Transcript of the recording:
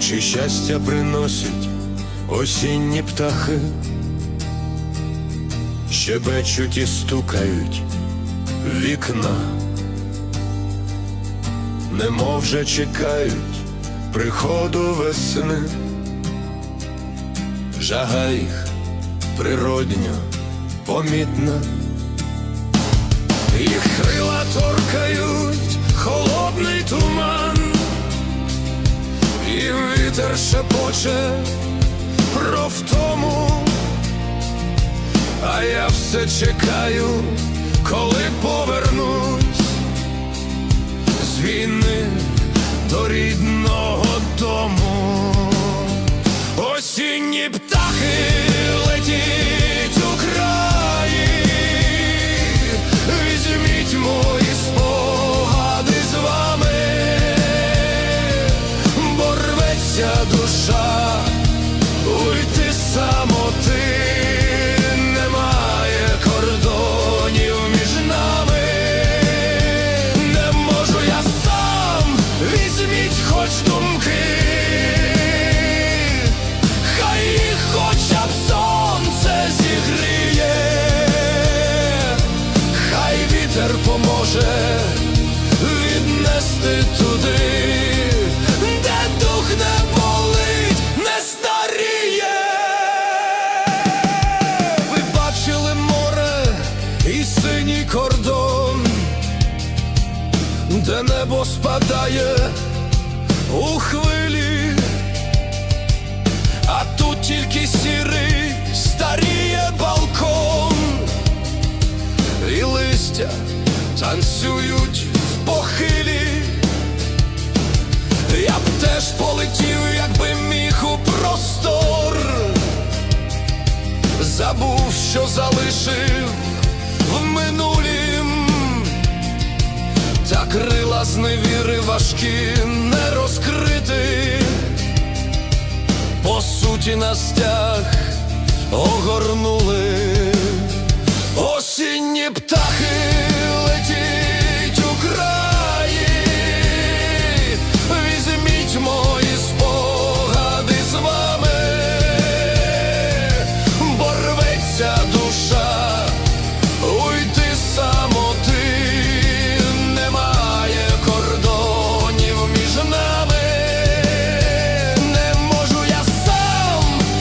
Чи щастя приносять осінні птахи, щебечуть і стукають вікна, немов вже чекають приходу весни, жага їх природньо помітна, їх крила торкають холодний туман. І вітер шепоче про втому, а я все чекаю, душа, уйти самоти, немає кордонів між нами, не можу я сам, візьміть хоч думки, хай хоча б сонце зігріє, хай вітер поможе віднести туди, де небо спадає у хвилі, а тут тільки сірий старіє балкон і листя танцюють в похилі. Я б теж полетів, якби міг у простор, забув, що залишив з невіри важкі не розкрити, по суті на стяг огорнули